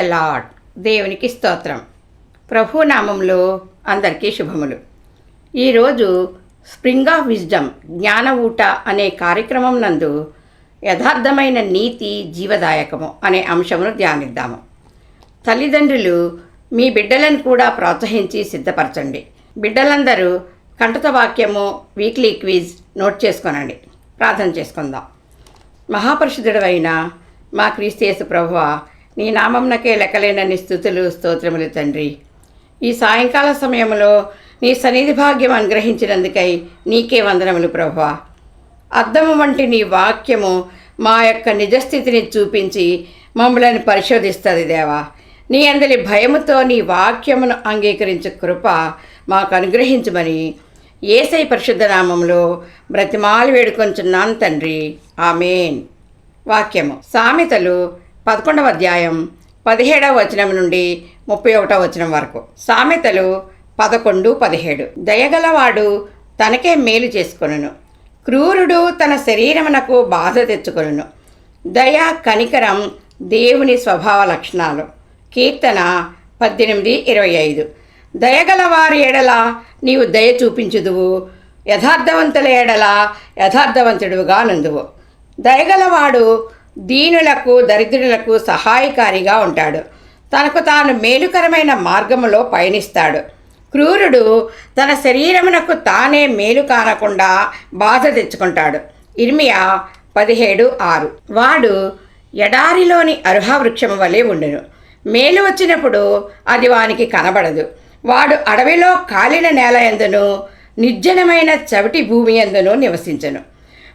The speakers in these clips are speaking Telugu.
ప్రైజ్ ద లాడ్ దేవునికి స్తోత్రం. ప్రభు నామంలో అందరికీ శుభములు. ఈరోజు స్ప్రింగ్ ఆఫ్ విజ్డమ్ జ్ఞాన ఊట అనే కార్యక్రమం నందు యథార్థమైన నీతి జీవదాయకము అనే అంశమును ధ్యానిద్దాము. తల్లిదండ్రులు మీ బిడ్డలను కూడా ప్రోత్సహించి సిద్ధపరచండి. బిడ్డలందరూ కంటత వాక్యము వీక్లీ క్విజ్ నోట్ చేసుకోనండి. ప్రార్థన చేసుకుందాం. మహాపరిశుద్ధుడు అయిన మా క్రీస్తేసు ప్రభువ నీ నామంనకే లెక్కలేనన్ని స్థుతులు స్తోత్రములు తండ్రి. ఈ సాయంకాల సమయంలో నీ సన్నిధి భాగ్యం అనుగ్రహించినందుకై నీకే వందనములు ప్రభా అద్దము వంటి నీ వాక్యము మా యొక్క నిజస్థితిని చూపించి మమ్మలను పరిశోధిస్తుంది దేవా. నీ అందరి భయముతో నీ వాక్యమును అంగీకరించే కృప మాకు అనుగ్రహించమని ఏసై పరిశుద్ధ నామంలో బ్రతిమాలు వేడుకొంచున్నాను తండ్రి. ఆమెన్. వాక్యము. సామెతలు పదకొండవ అధ్యాయం పదిహేడవ వచనం నుండి ముప్పై ఒకటవ వచనం వరకు. సామెతలు పదకొండు పదిహేడు. దయగలవాడు తనకే మేలు చేసుకొనును. క్రూరుడు తన శరీరమునకు బాధ తెచ్చుకొనును. దయ కనికరం దేవుని స్వభావ లక్షణాలు. కీర్తన పద్దెనిమిది ఇరవై ఐదు. దయగల వారి ఎడల నీవు దయ చూపించుదువు. యథార్థవంతుల ఎడల యథార్థవంతుడుగా నందువు. దయగలవాడు దీనులకు దరిద్రులకు సహాయకారిగా ఉంటాడు. తనకు తాను మేలుకరమైన మార్గములో పయనిస్తాడు. క్రూరుడు తన శరీరమునకు తానే మేలు కానకుండా బాధ తెచ్చుకుంటాడు. ఇర్మియా పదిహేడు ఆరు. వాడు ఎడారిలోని అరుహవృక్షము వలె ఉండును. మేలు వచ్చినప్పుడు అది వానికి కనబడదు. వాడు అడవిలో కాలిన నేల ఎందును నిర్జనమైన చవిటి భూమి ఎందును నివసించను.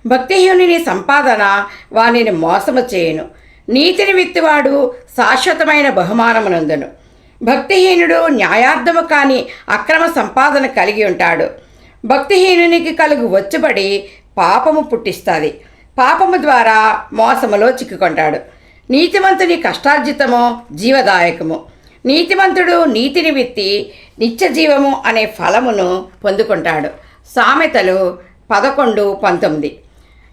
భక్తిహీనుని సంపాదన వానిని మోసము చేయను. నీతిని విత్తువాడు శాశ్వతమైన బహుమానమునందును. భక్తిహీనుడు న్యాయార్థము కాని అక్రమ సంపాదన కలిగి ఉంటాడు. భక్తిహీనునికి కలుగు వచ్చుబడి పాపము పుట్టిస్తుంది. పాపము ద్వారా మోసములో చిక్కుకుంటాడు. నీతిమంతుని కష్టార్జితము జీవదాయకము. నీతిమంతుడు నీతిని విత్తి నిత్య జీవము అనే ఫలమును పొందుకుంటాడు. సామెతలు పదకొండు పంతొమ్మిది.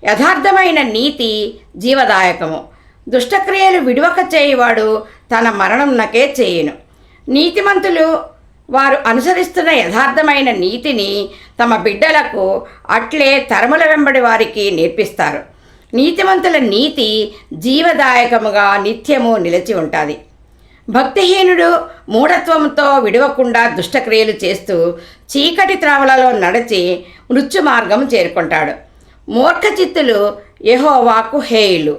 యథార్థమైన నీతి జీవదాయకము. దుష్టక్రియలు విడువక చేయువాడు తన మరణంనకే చేయను. నీతిమంతులు వారు అనుసరిస్తున్న యథార్థమైన నీతిని తమ బిడ్డలకు అట్లే తరముల వెంబడి వారికి నేర్పిస్తారు. నీతిమంతుల నీతి జీవదాయకముగా నిత్యము నిలిచి ఉంటుంది. భక్తిహీనుడు మూఢత్వంతో విడవకుండా దుష్టక్రియలు చేస్తూ చీకటి త్రావలలో నడిచి మృత్యు మార్గం చేరుకుంటాడు. మూర్ఖచిత్తులు యహోవాకు హేయులు.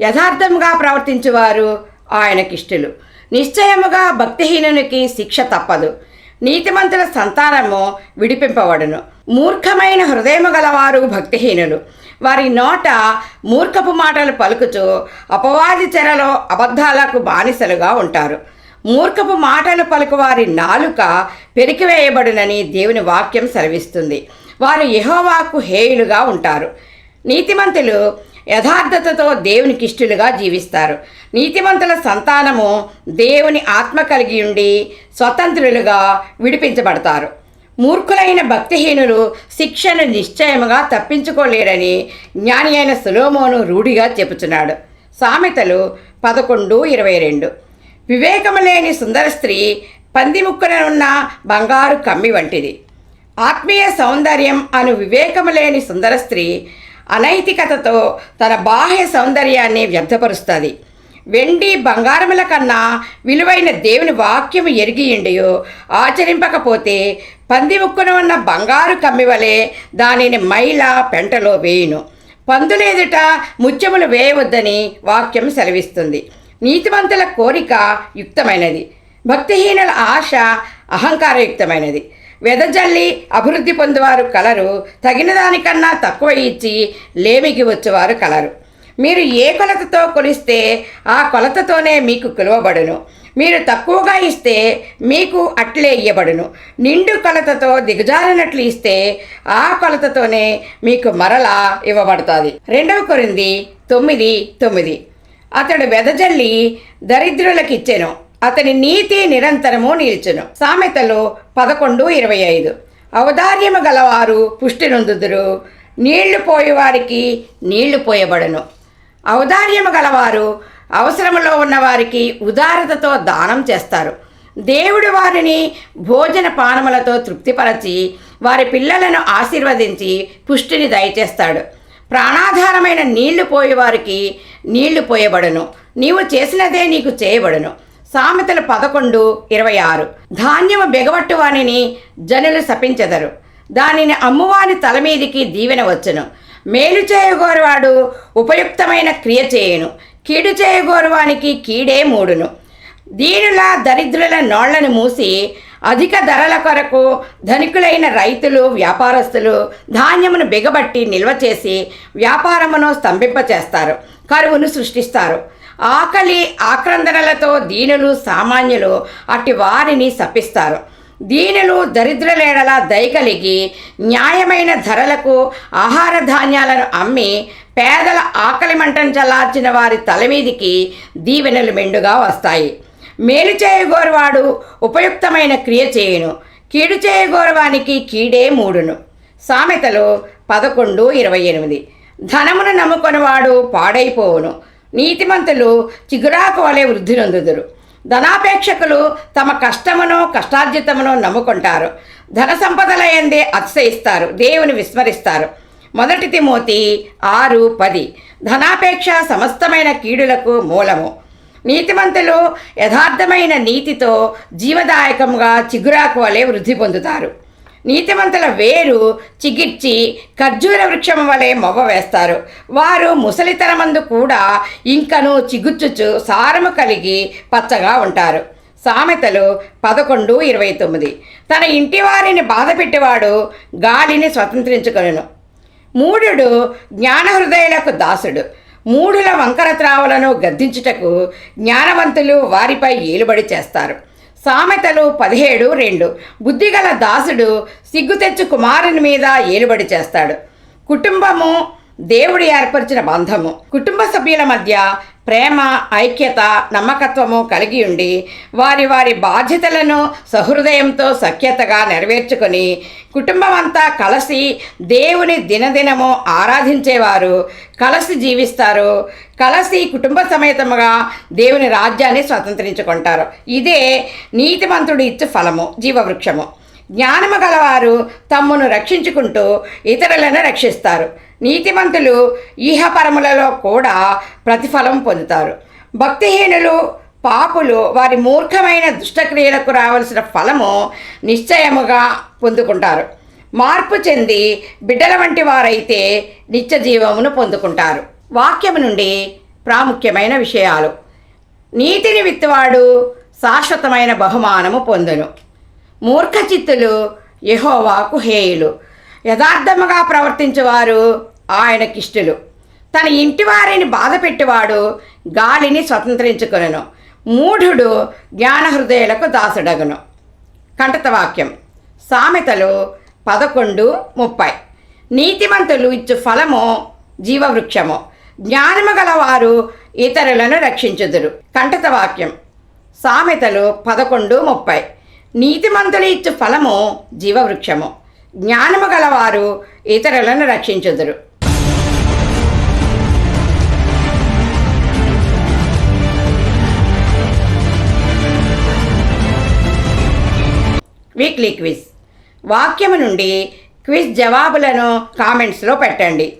యథార్థముగా ప్రవర్తించేవారు ఆయనకిష్టులు. నిశ్చయముగా భక్తిహీనునికి శిక్ష తప్పదు. నీతిమంతుల సంతానము విడిపింపబడును. మూర్ఖమైన హృదయము గలవారు భక్తిహీనులు. వారి నోట మూర్ఖపు మాటలు పలుకుచు అపవాది చెరలో అబద్ధాలకు బానిసలుగా ఉంటారు. మూర్ఖపు మాటలు పలుకు వారి నాలుక పెరికివేయబడునని దేవుని వాక్యం సెలవిస్తుంది. వారు యహోవాకు హేయులుగా ఉంటారు. నీతిమంతులు యథార్థతతో దేవునికి ఇష్టలుగా జీవిస్తారు. నీతిమంతుల సంతానము దేవుని ఆత్మ కలిగి ఉండి స్వతంత్రులుగా విడిపించబడతారు. మూర్ఖులైన భక్తిహీనులు శిక్షను నిశ్చయముగా తప్పించుకోలేరని జ్ఞాని అయిన సులోమోను రూఢిగా చెబుతున్నాడు సామెతలు పదకొండు ఇరవై రెండు. వివేకము లేని సుందర స్త్రీ పంది ముక్కున బంగారు కమ్మి వంటిది. ఆత్మీయ సౌందర్యం అను వివేకము లేని సుందర స్త్రీ అనైతికతతో తన బాహ్య సౌందర్యాన్ని వ్యర్థపరుస్తుంది వెండి బంగారముల కన్నా విలువైన దేవుని వాక్యము ఎరిగియుండియో ఆచరింపకపోతే పంది ముక్కున ఉన్న బంగారు కమ్మివలే దానిని మైల పెంటలో వేయును. పందులేదుట ముత్యములు వేయవద్దని వాక్యం సెలవిస్తుంది. నీతివంతుల కోరిక యుక్తమైనది. భక్తిహీనుల ఆశ అహంకారయుక్తమైనది. వెదజల్లి అభివృద్ధి పొందువారు కలరు. తగిన దానికన్నా తక్కువ ఇచ్చి లేమికి వచ్చేవారు కలరు. మీరు ఏ కొలతతో కొలిస్తే ఆ కొలతతోనే మీకు కొలవబడును. మీరు తక్కువగా ఇస్తే మీకు అట్లే ఇయ్యబడును. నిండు కొలతతో దిగజారినట్లు ఇస్తే ఆ కొలతతోనే మీకు మరలా ఇవ్వబడుతుంది. రెండవ కొరింది తొమ్మిది తొమ్మిది. అతడు వెదజల్లి దరిద్రులకిచ్చెను. అతని నీతి నిరంతరము నిలిచును. సామెతలు పదకొండు ఇరవై ఐదు. ఔదార్యము గలవారు పుష్టి నొందుదురు. నీళ్ళు పోయేవారికి నీళ్ళు పోయబడును. ఔదార్యము గలవారు అవసరములో ఉన్నవారికి ఉదారతతో దానం చేస్తారు. దేవుడు వారిని భోజన పానములతో తృప్తిపరచి వారి పిల్లలను ఆశీర్వదించి పుష్టిని దయచేస్తాడు. ప్రాణాధారమైన నీళ్ళు పోయేవారికి నీళ్ళు పోయబడును. నీవు చేసినదే నీకు చేయబడును. సామెతలు పదకొండు ఇరవై ఆరు. ధాన్యము బెగబట్టు వానిని జనులు శపించెదరు. దానిని అమ్మువాని తల మీదికి దీవెన వచ్చును. మేలు చేయగోరువాడు ఉపయుక్తమైన క్రియ చేయను. కీడు చేయగోరువానికి కీడే మూడును. దీనుల దరిద్రుల నోళ్ళను మూసి అధిక ధరల కొరకు ధనికులైన రైతులు వ్యాపారస్తులు ధాన్యమును బిగబట్టి నిల్వ చేసి వ్యాపారమును స్తంభింపచేస్తారు కరువును సృష్టిస్తారు. ఆకలి ఆక్రందనలతో దీనులు సామాన్యులు అట్టి వారిని శపిస్తారు. దీనులు దరిద్రలేడలా దయగలిగి న్యాయమైన ధరలకు ఆహార ధాన్యాలను అమ్మి పేదల ఆకలి మంటను చల్లార్చిన వారి తల మీదికి దీవెనలు మెండుగా వస్తాయి. మేలు చేయగోరువాడు ఉపయుక్తమైన క్రియ చేయును. కీడు చేయగోరవానికి కీడే మూడును. సామెతలు పదకొండు ఇరవై ఎనిమిది. ధనమును నమ్ముకొనివాడు పాడైపోవును. నీతిమంతులు చిగురాకు వలె వృద్ధి నొందుదురు. ధనాపేక్షకులు తమ కష్టమును కష్టార్జితమును నమ్ముకుంటారు. ధన సంపదల అతిశయిస్తారు. దేవుని విస్మరిస్తారు. మొదటి తిమోతి ఆరు పది. ధనాపేక్ష సమస్తమైన కీడులకు మూలము. నీతిమంతులు యథార్థమైన నీతితో జీవదాయకంగా చిగురాకు వలె వృద్ధి పొందుతారు. నీతిమంతుల వేరు చిగిర్చి ఖర్జూర వృక్షం వలె మొవ్వ వేస్తారు. వారు ముసలితనమందు కూడా ఇంకను చిగుర్చుచు సారము కలిగి పచ్చగా ఉంటారు. సామెతలు పదకొండు ఇరవై తొమ్మిది. తన ఇంటి వారిని బాధ పెట్టేవాడు గాలిని స్వతంత్రించుకొను మూఢుడు జ్ఞానహృదయులకు దాసుడు. మూఢుల వంకర త్రావులను గద్దించుటకు జ్ఞానవంతులు వారిపై ఏలుబడి చేస్తారు. సామెతలు పదిహేడు రెండు. బుద్ధిగల దాసుడు సిగ్గు తెచ్చు కుమారుని మీద ఏలుబడి చేస్తాడు. కుటుంబము దేవుడు ఏర్పరిచిన బంధము. కుటుంబ సభ్యుల మధ్య ప్రేమ ఐక్యత నమ్మకత్వము కలిగి ఉండి వారి వారి బాధ్యతలను సహృదయంతో సఖ్యతగా నెరవేర్చుకొని కుటుంబం అంతా కలిసి దేవుని దినదినము ఆరాధించేవారు కలిసి జీవిస్తారు కలసి కుటుంబ సమేతముగా దేవుని రాజ్యాన్ని స్వతంత్రించుకుంటారు. ఇదే నీతిమంతుడు ఇచ్చు ఫలము జీవవృక్షము. జ్ఞానము గలవారు తమ్మును రక్షించుకుంటూ ఇతరులను రక్షిస్తారు. నీతిమంతులు ఈహపరములలో కూడా ప్రతిఫలం పొందుతారు. భక్తిహీనులు పాపులు వారి మూర్ఖమైన దుష్టక్రియలకు రావలసిన ఫలము నిశ్చయముగా పొందుకుంటారు. మార్పు చెంది బిడ్డల వంటి వారైతే నిత్య జీవమును పొందుకుంటారు. వాక్యము నుండి ప్రాముఖ్యమైన విషయాలు. నీతిని విత్తువాడు శాశ్వతమైన బహుమానము పొందును. మూర్ఖచిత్తులు యహోవాకు హేయులు. యథార్థముగా ప్రవర్తించేవారు ఆయనకిష్టులు. తన ఇంటి వారిని బాధ పెట్టేవాడు గాలిని స్వతంత్రించుకొనను. మూఢుడు జ్ఞానహృదయులకు దాసుడగును. కంటత వాక్యం. సామెతలు పదకొండు ముప్పై. నీతిమంతులు ఇచ్చు ఫలము జీవవృక్షము. జ్ఞానము గలవారు ఇతరులను రక్షించుదురు. కంఠత వాక్యం. సామెతలు పదకొండు ముప్పై. నీతిమంతులు ఇచ్చు ఫలము జీవవృక్షము. జ్ఞానము గలవారు ఇతరులను రక్షించుదురు. Weekly quiz. వాక్యము నుండి క్విజ్ జవాబులను కామెంట్స్లో పెట్టండి.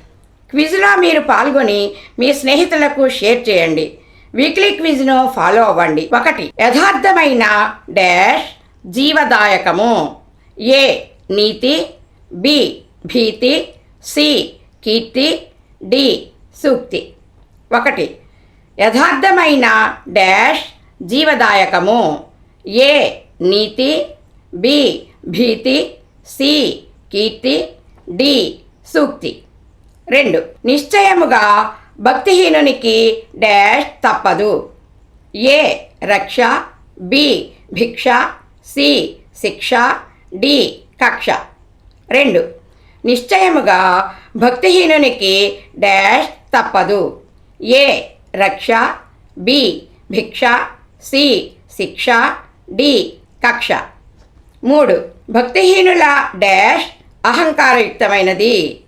క్విజ్లో మీరు పాల్గొని మీ స్నేహితులకు షేర్ చేయండి. వీక్లీ క్విజ్ను ఫాలో అవ్వండి. ఒకటి యథార్థమైన డాష్ జీవదాయకము. ఏ నీతి. బి భీతి. సి కీర్తి. డి సూక్తి. ఒకటి యథార్థమైన డాష్ జీవదాయకము. ఏ నీతి. బి భీతి. సి కీర్తి. డి సూక్తి. రెండు. నిశ్చయముగా భక్తిహీనునికి డాష్ తప్పదు. ఏ. రక్ష. బి. భిక్ష. సి. శిక్ష. డి. కక్ష. రెండు. నిశ్చయముగా భక్తిహీనునికి డాష్ తప్పదు. ఏ. రక్ష. బి. భిక్ష. సి. శిక్ష. డి. కక్ష. మూడు. భక్తిహీనుల డాష్ అహంకారయుక్తమైనది.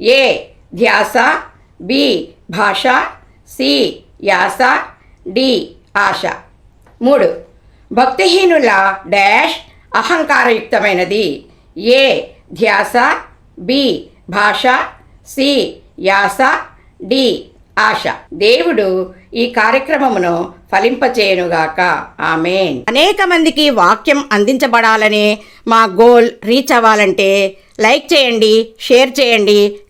ఏ. ధ్యాస బి భాష సి యాస డి ఆశ. మూడు. భక్తిహీనుల డాష్ అహంకారయుక్తమైనది. ఏ ధ్యాస బి భాష సి యాస డి ఆశ. దేవుడు ఈ కార్యక్రమమును ఫలింపచేయనుగాక. ఆమెన్. అనేక మందికి వాక్యం అందించబడాలనే మా గోల్ రీచ్ అవ్వాలంటే లైక్ చేయండి షేర్ చేయండి